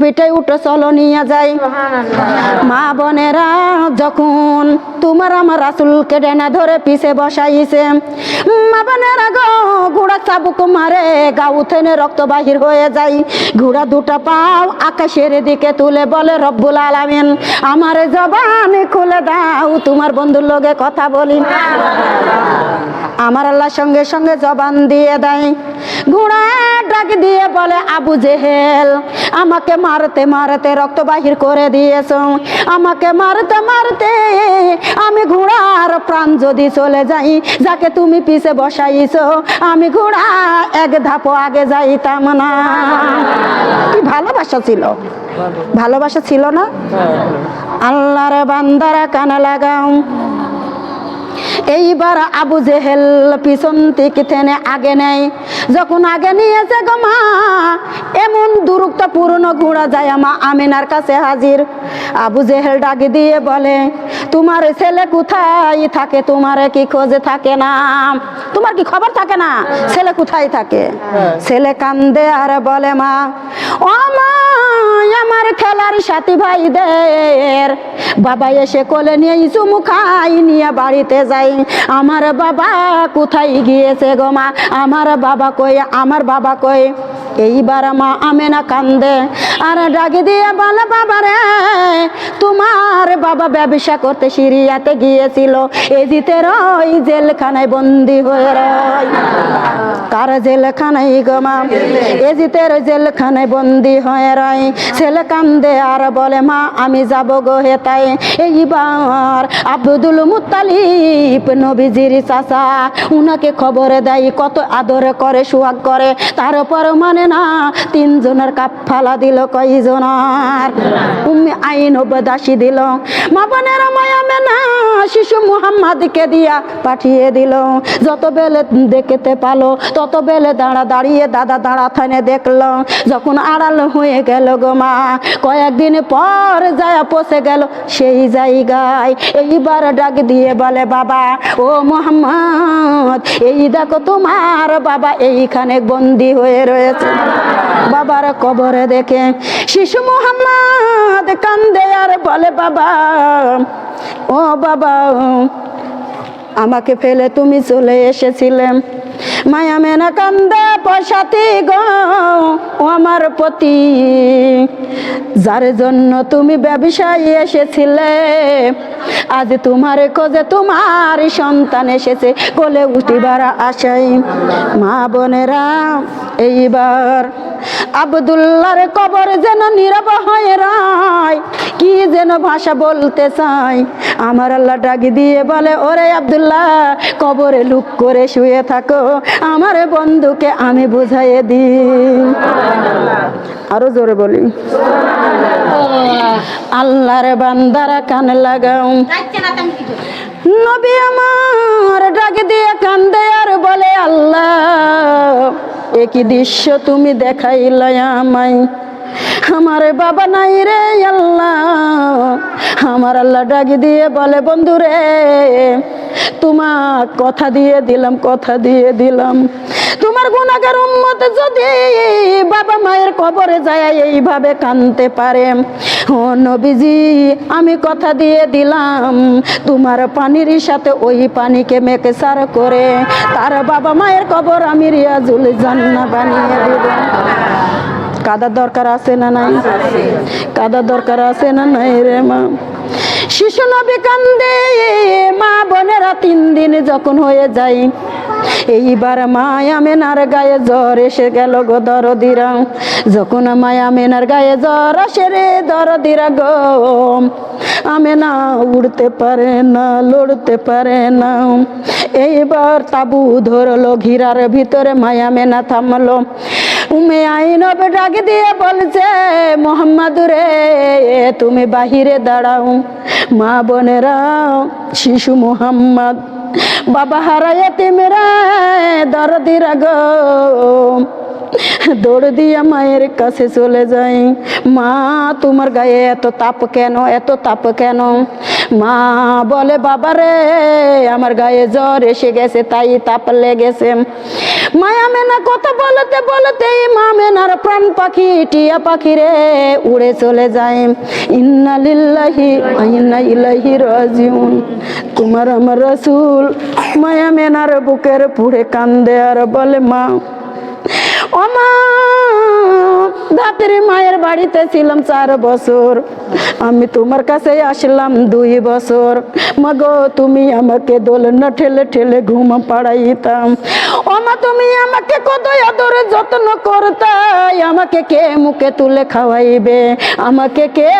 পিঠে উঠে, চলো নিয়ে যাই। মা বোনেরা যখন তোমার আমার রাসুলকে ডেনা ধরে পিছে বসাইছে, মা বোনেরা গো, ঘোড়া চাবুক মারে গা উঠেনে রক্ত বাহির হয়ে যায়। ঘোড়া দুটা পাও আকাশের দিকে তুলে বলে, রব্বুল আলামিন, আমার জবান খুলে দাও, তোমার বন্ধুর লগে কথা বলি। আমার আল্লাহ সঙ্গে সঙ্গে জবান দিয়ে দেয়। ঘোড়া ডাক দিয়ে বলে, আবু জেহেল, আমাকে মারতে মারতে রক্ত বাহির করে দিয়েছ। আমাকে মারতে মারতে আমি ঘোড়ার প্রাণ যদি চলে যাই, যাকে তুমি পিছে বসাইছ, আমি ঘোড়া এক ধাপো আগে যাইতাম না। কি ভালোবাসা ছিল? ভালোবাসা ছিল না? আল্লাহর বান্দারা কানা লাগাও। এইবার আবু জেহেল পিছন থেকে আগে নেয়। যখন আগে নিয়েছে গো মা এমন দূরত্ব পুরনো ঘোড়া যায় আমা আমিনার কাছে হাজির। আবু জেহেল ডাকি দিয়ে বলে তোমার ছেলে কোথায় থাকে? তোমার কি খোঁজে থাকে না? তোমার কি খবর থাকে না? ছেলে কোথায় থাকে? ছেলে কান্দে আর বলে মা ও মা আমার খেলার সাথী ভাইদের। বাবা এসে কোলে নিয়ে চুমু খাই নিয়ে বাড়িতে যাই আমার বাবা কোথায় গিয়েছে গো মা? আমার বাবা কই? আমার বাবা কই? এইবার মা আমেনা কান্দে। আর ডাকি দিয়ে বল বাবা রে বাবা ব্যবসা করতে সিরিয়াতে গিয়েছিল। এজিতের ওই জেলখানায় বন্দি হয়ে রয়। কার জেলখানায় গো মা? এজিতের জেলখানায় বন্দি হয়ে রয়। ছেলে কান্দে আর বলে, মা, আমি যাব গো হেতাই এইবার আব্দুল মুতালিব নবীজির চাচা উনাকে খবর দেয়, কত আদর করে, সুয়াগ করে। তারপর মানে না, তিনজনের কাপ ফালা দিল কয়জনার। উম্মে আইন দাসী দিল। শিশু মুহাম্মাদকে দিয়া পাঠিয়ে দিল। যত বেলে দেখতে পালো, তত বেলে দাঁড়া দাঁড়িয়ে দাদা দাঁড়া থানে দেখল। যখন আড়াল হয়ে গেল গো মা, কয়েকদিন পর যায় পচে গেল সেই জায়গায়। এইবার ডাক দিয়ে বলে, বাবা, ও মোহাম্মদ, এই দেখো তোমার বাবা এইখানে বন্দি হয়ে রয়েছে। বাবার কবরে দেখে শিশু মোহাম্মদ কান্দে আর বলে, বাবা ও বাবা আমাকে ফেলে তুমি চলে এসেছিলে। মায়া মেনা কান্দে পয়সাতি গো আমার পতি। যার জন্য তুমি ব্যবসায়ী এসেছিলে, আজ তোমার খোঁজে তোমার সন্তান এসেছে, কোলে উঠিবার আশাই মা বোনেরা, এইবার আবদুল্লার কবর যেন নীরব হয়ে রায়, কি যেন ভাষা বলতে চাই আমার আল্লাহ ডাকি দিয়ে বলে, ওরে আবদুল্লাহ, কবরে লুক করে শুয়ে থাকো আমার বন্ধুকে আমি বুঝাইয়ে দিই। আরও জোরে বলি। আল্লাহর বান্দারা কান লাগাও। নবী আমার ডাক দিয়ে কান্দে আর বলে আল্লাহ একই দৃশ্য তুমি দেখাইলাই আমায়। আমার বাবা নাই রে আল্লাহ। আমার আল্লাহ ডাকি দিয়ে বলে, বন্ধু রে তোমার কথা দিয়ে দিলাম, কথা দিয়ে দিলাম। তোমার গুণাগার উম্মত যদি বাবা মায়ের কবরে যায়, এইভাবে কানতে পারে। ও নবীজি, আমি কথা দিয়ে দিলাম, তোমার পানির সাথে ওই পানিকে মেকে সার করে, তার বাবা মায়ের কবর আমি রিয়াজুল জান্না বানিয়ে দেব। কাদার দরকার আছে না নাই? কাদার দরকার আছে না নাই রে মা? শিশু নবী কান্দে, মা বোনেরা তিন দিন যখন হয়ে যায়। এইবার মায়া মেনার গায়ে জ্বর এসে গেল গো দরদিরা। যখন মায়া মেনার গায়ে জ্বর আসে রে দরদিরা গো আমে না উড়তে পারে না, লড়তে পারে না। এইবার তাবু ধরলো ঘিরার ভিতরে মায়া মেনা থামলো। উমে আইনবে ডাক দিয়ে বলছে, মোহাম্মদ রে, তুমি বাহিরে দাঁড়াও, মা বোনেরা, শিশু মোহাম্মদ, বাবা হারায় তিমরা দরদিরা গো দৌড় দিয়া মায়ের কাছে চলে যাই মা তোমার গায়ে এত তাপ কেন, এত তাপ কেন? মা বলে, বাবা রে, আমার গায়ে জ্বর এসে গেছে, তাই তাপ লেগেছে। মায়া মেনা কথা বলতে বলতে মামেনার প্রাণ পাখি, টিয়া পাখি রে উড়ে চলে যায়। ইন্না লিল্লাহি ওয়া ইন্না ইলাইহি রাজিউন। তোমার আমার রাসূল মায়ামেনার বুকের পুড়ে কান্দে আর বলে, মা, ও মা ধাত্রী মায়ের বাড়িতে ছিলাম চার বছর। আমি তোমার কাছে আসলাম দুই বছর। মাগো, তুমি আমাকে দোলনা ঠেলে ঠেলে ঘুম পাড়াইতাম। ও মা, তুমি আমাকে কত আদরে যত্ন করতাই আমাকে কে মুখে তুলে খাওয়াইবে? আমাকে কে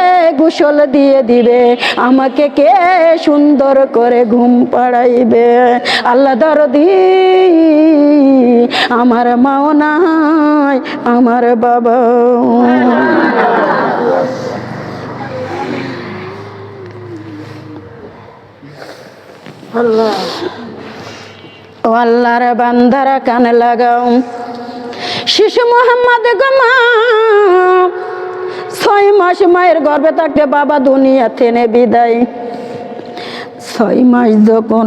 গোসল দিয়ে দিবে? আমাকে কে সুন্দর করে ঘুম পাড়াইবে? আল্লাহ দরদি, আমার মাও নাই, আমার বাবা ও আল্লাহর বান্দারা কানে লাগাও। শিশু মোহাম্মদ ছয় মাস মায়ের গর্ভে থাকতে বাবা দুনিয়া থেনে বিদায়। ছয় মাস যখন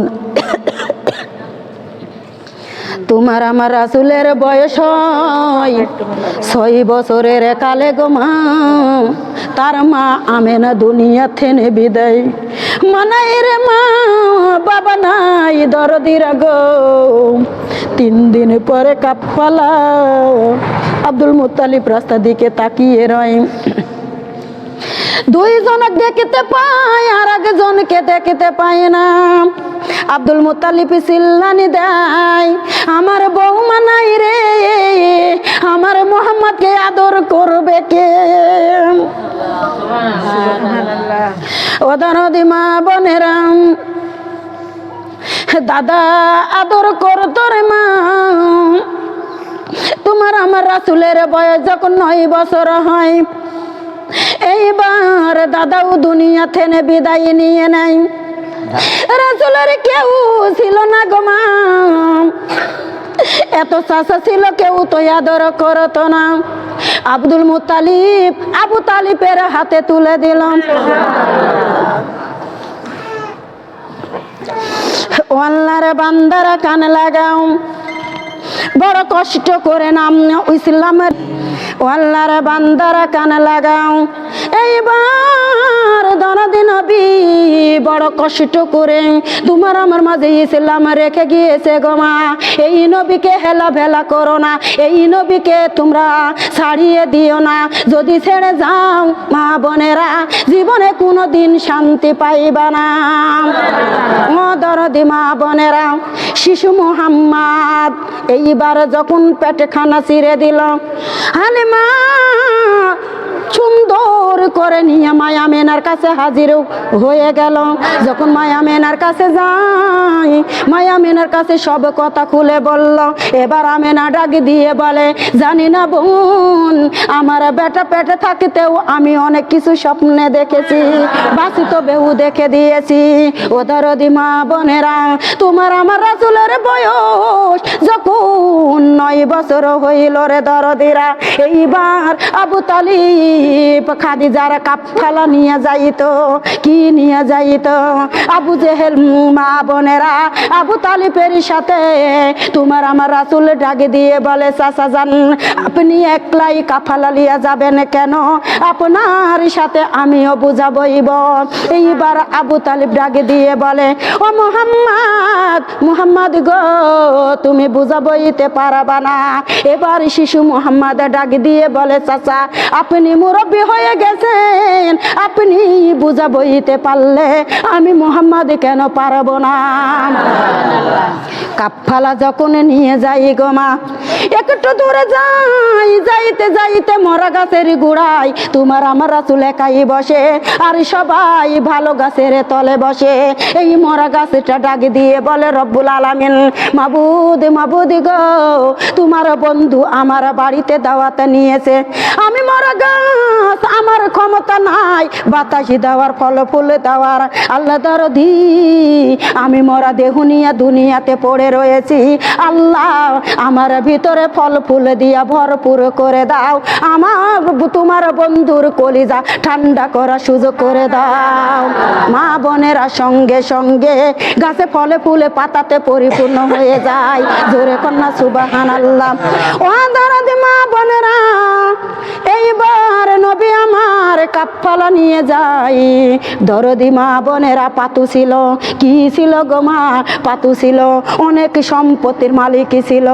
তোমার আমার রাসুলের বয়স ছয় বছরের কালে গোমা তার মা আমেনা দুনিয়া থেনে বিদায়। মানাই রে মা, বাবা নাই দরদিরা গো। তিন দিন পরে কাপ্পালা আব্দুল মুতালিব রাস্তা দিকে তাকিয়ে রয়। দুইজনকে দেখতে পায় আর একজনকে দেখতে পায় না। আব্দুল মুতালিব সিল্লানি দেয়, আমার বৌমা নাই রে, আমার মোহাম্মদকে আদর করবে কে? ওদার মা বোনেরাম দাদা, আদর করতো রে মা। তোমার আমার রাসুলের বয়স যখন নয় বছর হয়, এইবার দাদাও দুনিয়া থেনে বিদায় নিয়ে নাই রাসুলের কেউ ছিল না গো এত চাষা ছিল কেউ তো আদর করতো না। আব্দুল মুতালিব আবু তালিবের হাতে তুলে দিলাম। ওয়াল্লার বান্দারা কান লাগাও। বড় কষ্ট করে নাম ইসলামের। ওয়াল্লার বান্দারা কান লাগাও। এইবার দনদিন নবী বড় কষ্ট করে তোমার আমার মাঝে ইসলাম রেখে গিয়েছে গোমা এই নবীকে হেলা ভেলা করো না, এই নবীকে তোমরা ছাড়িয়ে দিও না। যদি ছেড়ে যাও মা বোনেরা, জীবনে কোনো দিন শান্তি পাইবা না। দরদি মা বোনেরা, শিশু মোহাম্মদ, এইবার যখন পেটে খানা ছিঁড়ে দিল, হালিমা সুন্দর করে নিয়ে মায়া মেনার কাছে হাজির হয়ে গেল। যখন মায়া মেনার কাছে যাই, মায়া মেনার কাছে সব কথা খুলে বলল। এবার আমেনা ডাক দিয়ে বলে, জানি না বোন, আমার বেটা পেটে থাকতেও আমি অনেক কিছু স্বপ্নে দেখেছি। বাসিত বেহু দেখে দিয়েছি। ও দরদি মা বোনেরা, তোমার আমার রাসুলের বয়স যখন বছর হইল রে দরদিরা। এইবার আবু তালিব খাদিজার কাপফালা নিয়ে যাইতো, কি নিয়ে যাইতো? আবু জেহেল মা বোনেরা, আবু তালিবের সাথে তোমার আমার রাসুল ডাকে দিয়ে বলে, চাচা যান আপনি একলাই কাফালা লিয়া যাবেন কেন? আপনার সাথে আমিও বুঝাবইব এইবার আবু তালিব ডাকে দিয়ে বলে, ও মোহাম্মদ মোহাম্মদ গো, তুমি বুঝাবইতে পারবা না? এবার শিশু মোহাম্মদ ডাক দিয়ে বলে চাচা আপনি মুরব্বী হয়ে গেছেন। আপনি বুঝাবইতে পারলে আমি মোহাম্মদ কেন পারব না? কাফালা যখন নিয়ে যাই গো মা একটু দূরে যাই যাইতে যাইতে মরা গাছের গুড়াই তোমার আমার রাসুল একাই বসে আর সবাই ভালো গাছের তলে বসে। এই মরা গাছটা ডাক দিয়ে বলে রব্বুল আলামিন মাবুদ মাবুদ গো তোমার বন্ধু আমার বাড়িতে দাওয়াতে নিয়েছে। আমি মরা গাছ, আমার ক্ষমতা নাই, বাতাসি দেওয়ার ফল ফুল দেওয়ার, আল্লাহ দরদি। আমি মরা দেহুনিয়া দুনিয়াতে পড়ে রয়েছি। আল্লাহ, আমার ভিতরে ফল ফুল দিয়া ভরপুর করে দাও। আমার তোমার বন্ধুর কলিজা ঠান্ডা করা সুযোগ করে দাও। মা বোনেরা সঙ্গে সঙ্গে গাছে ফলে ফুলে পাতাতে পরিপূর্ণ হয়ে যায়। জোরে কন্যা সুবাহান আল্লাহ ও দারাদি মা আমার নিয়ে যাই। দরদি মা বোনেরা পাতু ছিল। কি ছিল গো মা? পাতু ছিল। অনেক সম্পত্তির মালিক ছিল।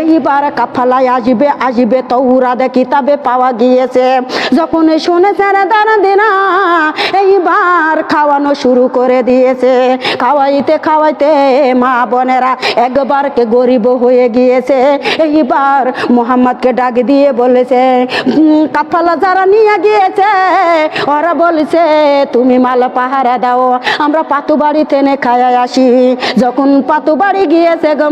এইবার কাফালায় আসবে আসবে তৌরাদে কিতাবে পাওয়া গিয়েছে। যখন শুনেছে রে দারাদি না এইবার খাওয়ানো শুরু করে দিয়েছে। খাওয়াইতে খাওয়াইতে মা বোনেরা একবারকে গরিব হয়ে গিয়েছে। এইবার মোহাম্মদকে ডাক দিয়ে বলেছে কাফালা যারা নিয়ে গিয়েছে ওরা বলছে, তুমি মাল পাহারা দাও, আমরা পাতু বাড়ি টেনে খায় আসি। যখন পাতু বাড়ি গিয়েছে গো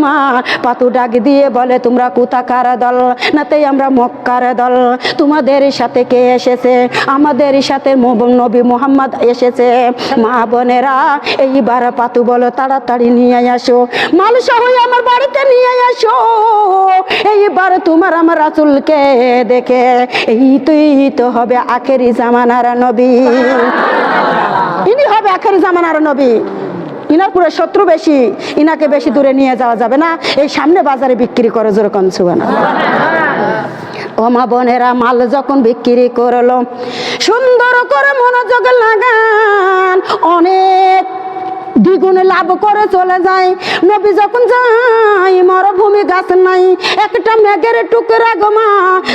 পাতু ডাক দিয়ে বলে, তোমরা কোথাকার দল? নাতেই আমরা মক্কার দল। তোমাদের সাথে কে এসেছে? আমাদের সাথে নবী মোহাম্মদ এসেছে। মা বোনেরা, এইবার পাতু বলো, তাড়াতাড়ি নিয়ে আসো। মাল সহ আমার বাড়িতে নিয়ে আসো। এইবার তোমার আমার রাসুলকে দেখে, এই তুই তো হবে আখেরি জামানার নবী। ইনি হবে আখের জামানার নবী। ইনার পুরো শত্রু বেশি, ইনাকে বেশি দূরে নিয়ে যাওয়া যাবে না। এই সামনে বাজারে বিক্রি করে যেরকম সুবানা ও মা বোনেরা, মাল যখন বিক্রি করল, সুন্দর করে মনোযোগ লাগান, অনেক দ্বিগুণে লাভ করে চলে যায়। নবী যখন যাই মরুভূমি গাছ নাই, একটা মেঘের টুকরা গোমা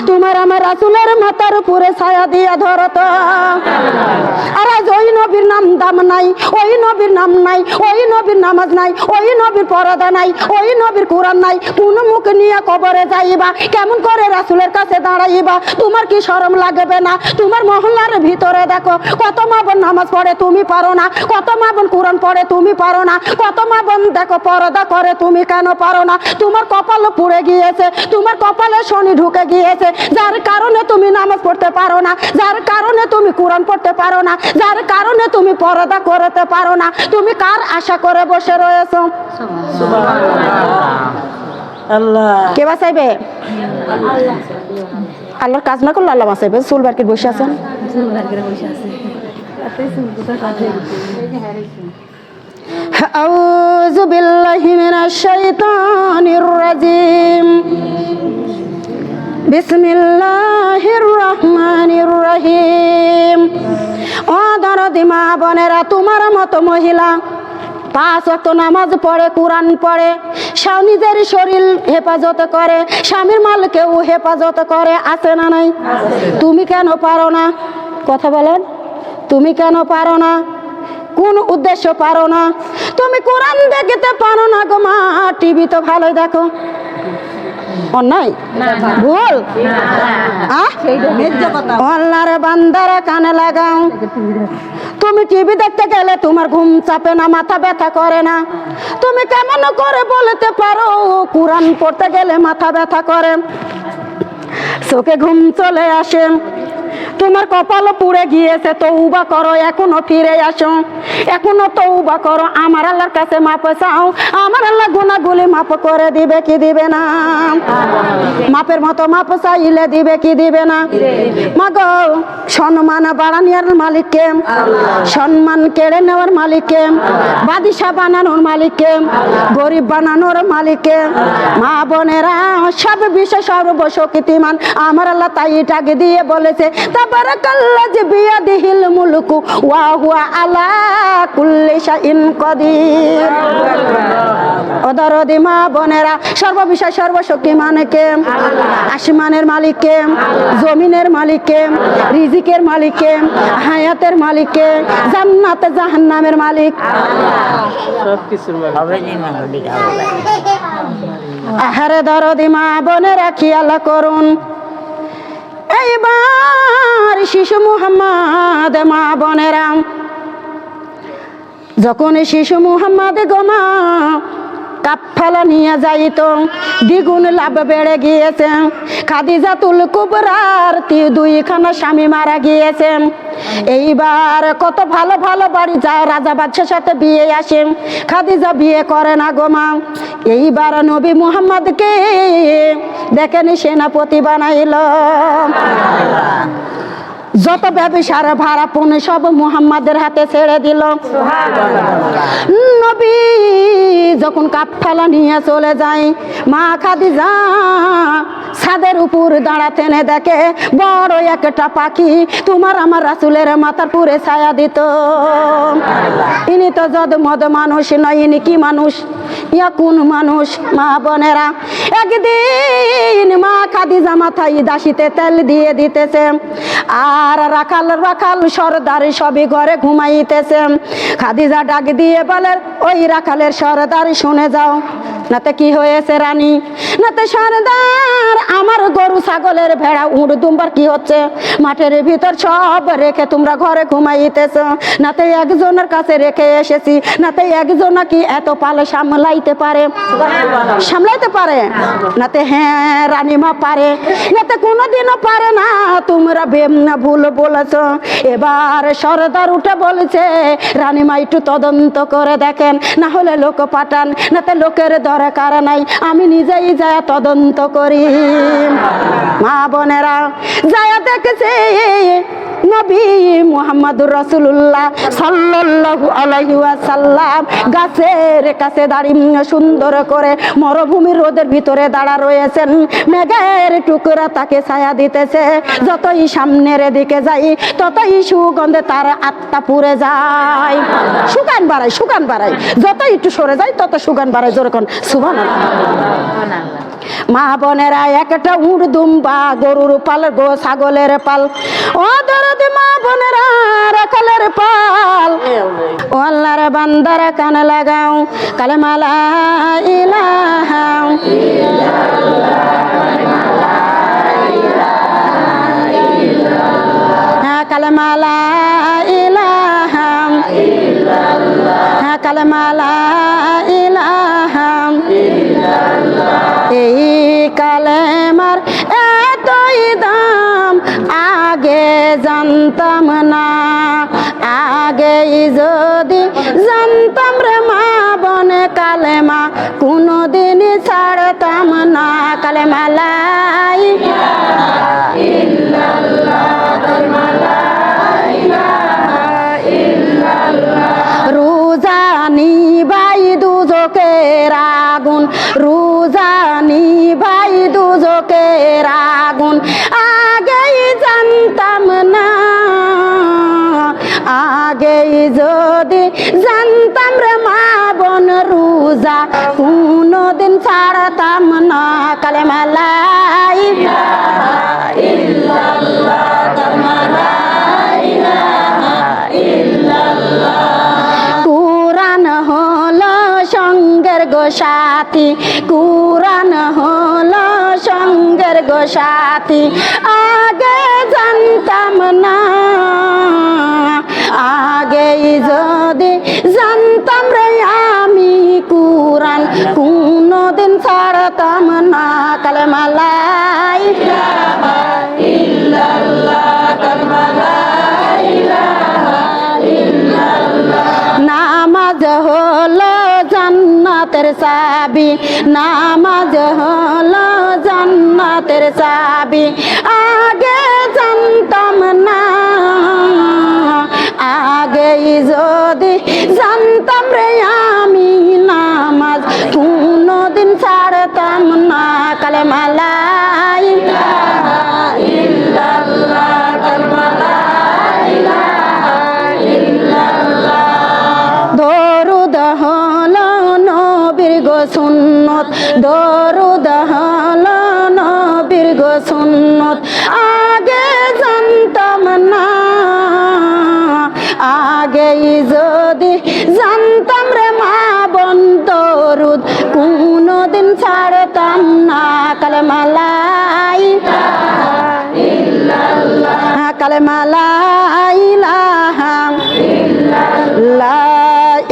তোমার আমার রাসুলের মাথার উপরে ছায়া দিয়া ধরত আর আজ ওই নবীর নাম দাম নাই, ওই নবীর নাম নাই, ওই নবীর নামাজ নাই, ওই নবীর পরদা নাই, ওই নবীর কোরআন নাই, কোন মুখ নিয়ে কবরে যাইবা, কেমন করে রাসুলের কাছে দাঁড়াইবা, তোমার কি শরম লাগবে না? তোমার মহল্লার ভিতরে দেখো, কত মা বোন নামাজ পড়ে, তুমি পারো না, কত মা বোন কোরআন পড়ে তুমি পারো না। কত মা বোন দেখো পরদা করে তুমি কেন পারো না? তোমার কপাল পুড়ে গিয়েছে তোমার কপালে শনি ঢুকে গিয়েছে। যার কারণে তুমি নামাজ পড়তে পারো না যার কারণে তুমি কোরআন পড়তে পারো না যার কারণে তুমি পরদা করতে পারো না। তুমি কার আশা করে বসে রয়েছো? আল্লাহ। কে বাঁচাইবে? আল্লাহর কাজ না করলে আল্লাহ বাঁচাইবে। চুল বারকিট বসে আছেন? أعوذ بالله من الشيطان الرجيم بسم الله الرحمن الرحيم ও দরদি মা বোনেরা তোমার মতো মহিলা পাঁচ অক্ত নামাজ পড়ে কোরআন পড়ে স্বামী নিজের শরীর হেফাজত করে স্বামীর মালকেও হেফাজত করে আছে না নাই তুমি কেন পারো না কথা বলেন তুমি কেন পারো না কোন উদ্দেশ্য পারো না? তুমি কোরআন দেখতে পারো না গো মা টিভি তো ভালোই দেখো। অন্যায়? ভুল? বান্দারা কানে লাগাও। তুমি টিভি দেখতে গেলে তোমার ঘুম চাপে না মাথা ব্যথা করে না। তুমি কেমন করে বলতে পারো কোরআন পড়তে গেলে মাথা ব্যথা করে। চোখে ঘুম চলে আসে। তোমার কপালও পুড়ে গিয়েছে তৌবা করো, এখনও ফিরে আসো। এখনও তৌবা করো, আমার আল্লাহর কাছে মাপ চাও। আমার আল্লাহ গুনাগুলি মাপ করে দিবে কি দিবে না? মাপের মতো মাপ চাইলে দিবে কি দিবে না? মাগো, সম্মান বাড়ানিয়ার মালিককে, সম্মান কেড়ে নেওয়ার মালিককে বাদিশা বানানোর মালিককে, গরিব বানানোর মালিককে, মা বোনেরা সব বিষয় সর্বশক্তিমান। আমার আল্লাহ তাই টাকে দিয়ে বলেছে। তাবারাকাল্লাহ যে বিয়া দিহিল মুলকু, ওয়া হুয়া আলা কুল্লি শাইন কদির। অদরদি মা বোনেরা, সর্ববিষয় সর্বশক্তিমানকে, আসমানের মালিককে, জমিনের মালিককে, রিজিকের মালিককে, হায়াতের মালিককে, জান্নাত জাহান্নামের মালিক। সব কিছুর মালিক হবে নি মানবিক হবে আহারে দরদি মা বোনেরা, খেয়াল করুন। এইবার শিশু মুহাম্মদ মা বনেরাম যখন শিশু মুহাম্মদ গোমা কাফেলা নিয়ে যাইত। দ্বিগুণ লাভ বেড়ে গিয়েছে। খাদিজাতুল কুবরার তি- দুইখানা স্বামী মারা গিয়েছে। এইবার কত ভালো ভালো বাড়ি যায় রাজা বাদশার সাথে বিয়ে আসে। খাদিজা বিয়ে করে না গো মা। এইবার নবী মুহাম্মদকে দেখেনি সেনাপতি বানাইল। যত ব্যবসার ভাড়া পনে সব মুহাম্মাদের হাতে ছেড়ে দিল। নবী যখন কাপফালা নিয়ে চলে যায়, মা খাদিজা ছাদের উপর দাঁড়াতে নে দেখে বড় একটা পাখি তোমার আমার রাসুলের মাথার পুরে ছায়া দিত। ইনি তো যদ মদ মানুষ নয়, ইনি কি মানুষ? ইয়া কোন মানুষ, মা বোনেরা? একদিন মা খাদিজা মাথায় দাসিতে তেল দিয়ে দিতেছে। আর রাখাল রাখাল সর্দার সবই ঘরে ঘুমাইতেছে। খাদিজা ডাক দিয়ে বলে, ওই রাখালের সর্দার, শুনে যাও। নাতে কি হয়েছে রানী? নাতে সর্দার, আমার গরু ছাগলের ভেড়া উড় দুম্বার কি হচ্ছে? মাঠের ভিতর সব রেখে তোমরা ঘরে ঘুমাইতেছ। নাতে একজনের কাছে রেখে এসেছি। নাতে একজন কি এত পালে সামলাইতে পারে? সামলাইতে পারে? নাতে হ্যাঁ রানীমা পারে। নাতে কোনোদিনও পারে না, তোমরা ভুল বলেছ। এবার সরদার উঠে বলেছে রানীমা একটু তদন্ত করে দেখেন, না হলে লোক পাঠান। নাতে লোকের দরকার নাই। আমি নিজেই যায় তদন্ত করি। মা বোনেরা যায় দেখেছে। নবী মুহাম্মদুর রাসূলুল্লাহ সাল্লাল্লাহু আলাইহি ওয়াসাল্লাম গাছের কাছে দাঁড়িয়ে সুন্দর করে মরুভূমির রোদের ভিতরে দাঁড়া রয়েছেন। মেঘের টুকরা তাকে ছায়া দিতেছে। যতই সামনের দিকে যাই, ততই সুগন্ধে তার আত্মা পুড়ে যায়। সুগান বাড়ায় সুগান বাড়ায়। যত একটু সরে যায় তত সুগান বাড়ায়। যেরকম সুবান মা বোনেরা, একটা উড় দুম্বা গরুর পাল গো ছাগলের পাল। ও দরদ মা বোনেরা, রাখালের পাল। ও আল্লাহর বান্দার কান লাগাও কালে মালা ইলাহা হ্যাঁ কালে মালা ইলাহা হ্যাঁ ইলাহা এই কালেমার এতই দাম, আগে জানতাম না। আগে যদি জানতাম রে মা বনে কালেমা, কোনোদিন ছাড়তাম না। কালেমা লাই রোজানি বাই দুজকের আগুন বাই দুজকের আগুন আগেই জানতাম না। আগেই যদি জানতাম রে মা বন রোজা জান্নাতের চাবি নামাজ হলো জান্নাতের চাবি আগে জানতাম না, আগেই যদি জানতাম রে আমি নামাজ, কোনোদিন ছাড়তাম না কালে মালাই ছাড়তাম না কালেমালাই। কালেমালাই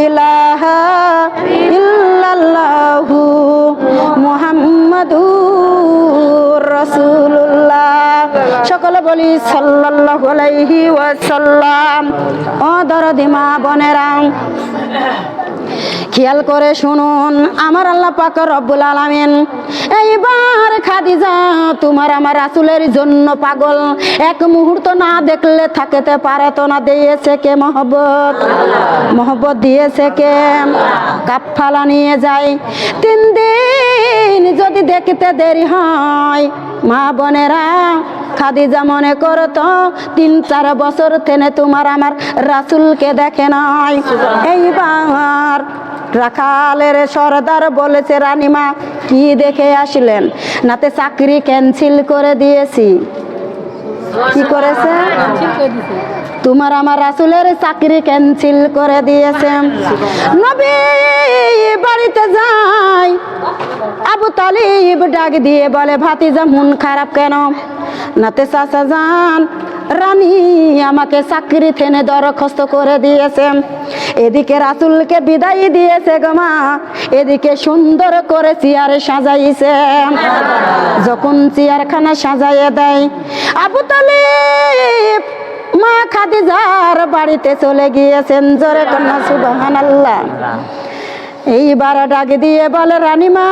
ইলাহা ইল্লাল্লাহু মুহাম্মাদুর বলি সাল্লাল্লাহু আলাইহি ওয়াসাল্লাম। ও দরদিমা বনেরাম খেয়াল করে শুনুন আমার আল্লাহ পাক রব্বুল আলামিন। এইবার খাদিজা, তোমার আমার রাসূলের জন্য পাগল। এক মুহূর্ত না দেখলে থাকতে পারে তো না, দিয়েছে কে মহব্বত? মহব্বত দিয়েছে কে? কাফালা নিয়ে যায়। তিন দিন যদি দেখতে দেরি হয়, মা বোনেরা খাদিজা মনে করো তো তিন চার বছর থেনে তোমার আমার রাসুলকে দেখে নাই। এইবার রাখালের সর্দার বলেছে রানিমা কি দেখে আসলেন? নাতে চাকরি ক্যান্সেল করে দিয়েছি। কি করেছে? তোমার আমার রাসুলের চাকরি ক্যান্সেল করে দিয়েছে। নবী বাড়িতে যাই আবু তালিব ডাক দিয়ে বলে, ভাতিজা, মন খারাপ কেন? নাতে চাচা যান, রানী আমাকে চাকরি থেনে দরখাস্ত করে দিয়েছে। এদিকে রাসুলকে বিদায় দিয়েছে গো মা, এদিকে সুন্দর করে চেয়ারে সাজাইছে। যখন চেয়ারখানা সাজাইয়ে দেয়, আবু তালিব মা খাদিজার বাড়িতে চলে গিয়েছেন। জোরে কন্যা সুবাহান আল্লাহ এইবার ডাক দিয়ে বলে, রানীমা,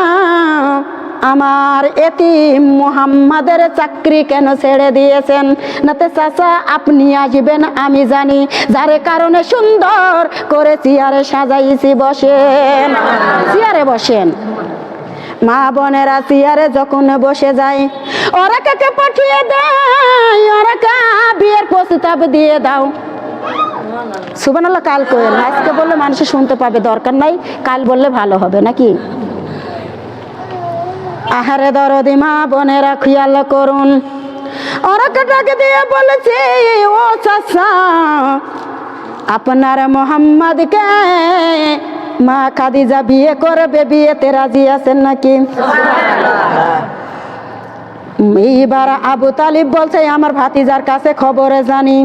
আমার এতিম মুহাম্মাদের চাকরি কেন ছেড়ে দিয়েছেন? নাতে চাচা, আপনি আসবেন, আমি জানি। যার কারণে সুন্দর করে চেয়ারে সাজাইছি, বসেন। চেয়ারে বসেন। মা বোনেরা চেয়ারে যখন বসে যায়, ওরা কাকে পাঠিয়ে দেয়? ওরা কা বিয়ের প্রস্তাব দিয়ে দাও। সুবানাল্লাহ কাল কোয়েল আজকে বললে মানুষে শুনতে পাবে, দরকার নাই, কাল বললে ভালো হবে, নাকি? আহারে দরদি মা বোনেরা, খেয়াল করুন। ওরা কাটাকে দিয়ে বলেছে, ও চাচা, আপনার মোহাম্মদকে মা খাদিজা বিয়ে করবে, বিয়েতে রাজি আছেন নাকি? এইবার আবু তালিব বলছে, আমার ভাতিজার কাছে খবরে জানি।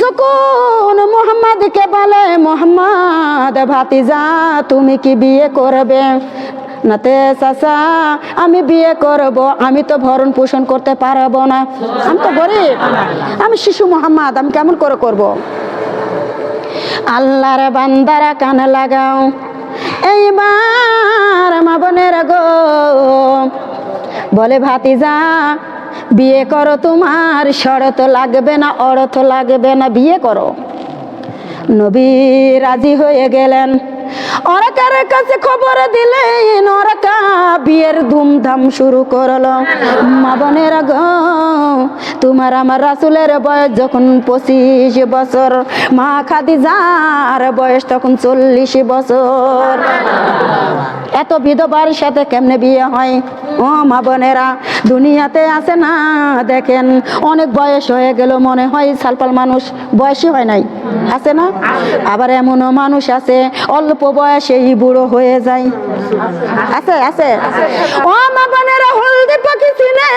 যখন মোহাম্মদকে বলে, মোহাম্মদ ভাতিজা, তুমি কি বিয়ে করবে? নাতে চাচা, আমি বিয়ে করব, আমি তো ভরণ পোষণ করতে পারব না। আমি তো গরিব, আমি শিশু মোহাম্মদ, আমি কেমন করে করব। আল্লাহর বান্দারা কান লাগাও। এইবার মা বোনের গো, বলে, ভাতিজা, বিয়ে করো, তোমার শরত লাগবে না, অর্থ লাগবে না, বিয়ে করো। নবী রাজি হয়ে গেলেন। অরাকার কাছে খবর দিলেন অরাকা বিয়ের ধুমধাম শুরু করল। মা বোনের তোমার আমার রাসুলের বয়স যখন পঁচিশ বছর, মা খাদিজার বয়স তখন চল্লিশ বছর। এত বিধবার সাথে কেমনে বিয়ে হয়? ও মা বোনেরা, দুনিয়াতে আছে না, দেখেন, অনেক বয়স হয়ে গেল, মনে হয় সালপাল মানুষ বয়সী হয় নাই। আছে না? আবার এমনও মানুষ আছে, অল্প বয়সেই বুড়ো হয়ে যায়। আছে আছে। ও মা বোনেরা হলদি পাখি চিনে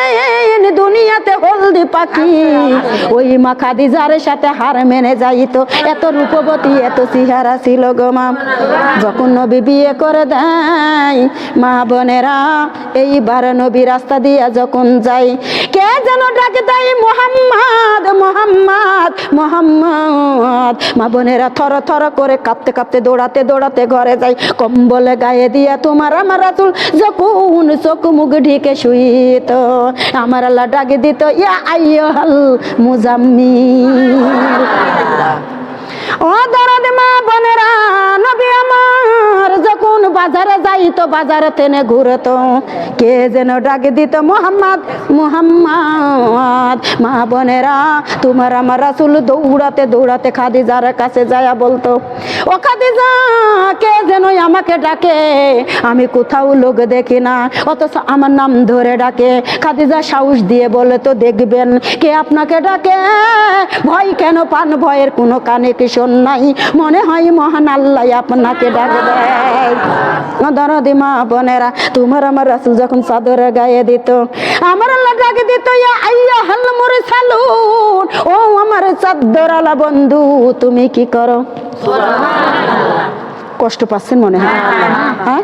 দুনিয়াতে হলদি পাখি। ওই মা খাদিজার সাথে হার মেনে যাইত। এত রূপবতী, এত চেহারা ছিল গো মা। যখন নবী বিয়ে করে দেয়, মা বোনেরা, এইবার নবী রাস্তা দিয়া যখন যাই কে যেন ডাকে দেয়, মোহাম্মদ মোহাম্মদ মোহাম্মদ। মা বোনেরা থর থর করে কাঁপতে কাঁপতে দৌড়াতে দৌড়াতে ঘরে যাই কম্বলে গায়ে দিয়া তোমার আমার রাতুল যখন চোখ মুখ ঢেকে শুইত। আমার আল্লাহ ডাকে দিত, ইয়া আইয়হাল মুজাম্মিল। ও দরদ মা বোনেরা নবী আমার যখন বাজারে যাই তো বাজারে তেনে ঘুরতো। কে যেন ডাক দিত, মোহাম্মদ মোহাম্মদ, মা বোনেরা, তোমার আমার রাসুল দৌড়াতে দৌড়াতে খাদিজার কাছে যায়া বলতো, ও খাদিজা, কে যেন আমাকে ডাকে, আমি কোথাও লোক দেখি না, অথচ আমার নাম ধরে ডাকে। খাদিজা সাহস দিয়ে বলে, তো দেখবেন, কে আপনাকে ডাকে? ভয় কেন পান? ভয়ের কোনো কানে কিশোর নাই। মনে হয় মহান আল্লাহ আপনাকে ডাক দেয় দরদি মা বোনেরা তোমার আমার রাসুল যখন চাদরে গায়ে দিত আমার আল্লাহ ডাকে দিত ইয়া আইয়া হাল মোরে সালুন ও আমার চাদর আলা বন্ধু তুমি কি করো? কষ্ট পাচ্ছেন মনে হয়? হ্যাঁ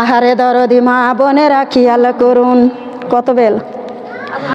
আহারে দরদি মা বোনেরা খেয়াল করুন। কত বেল?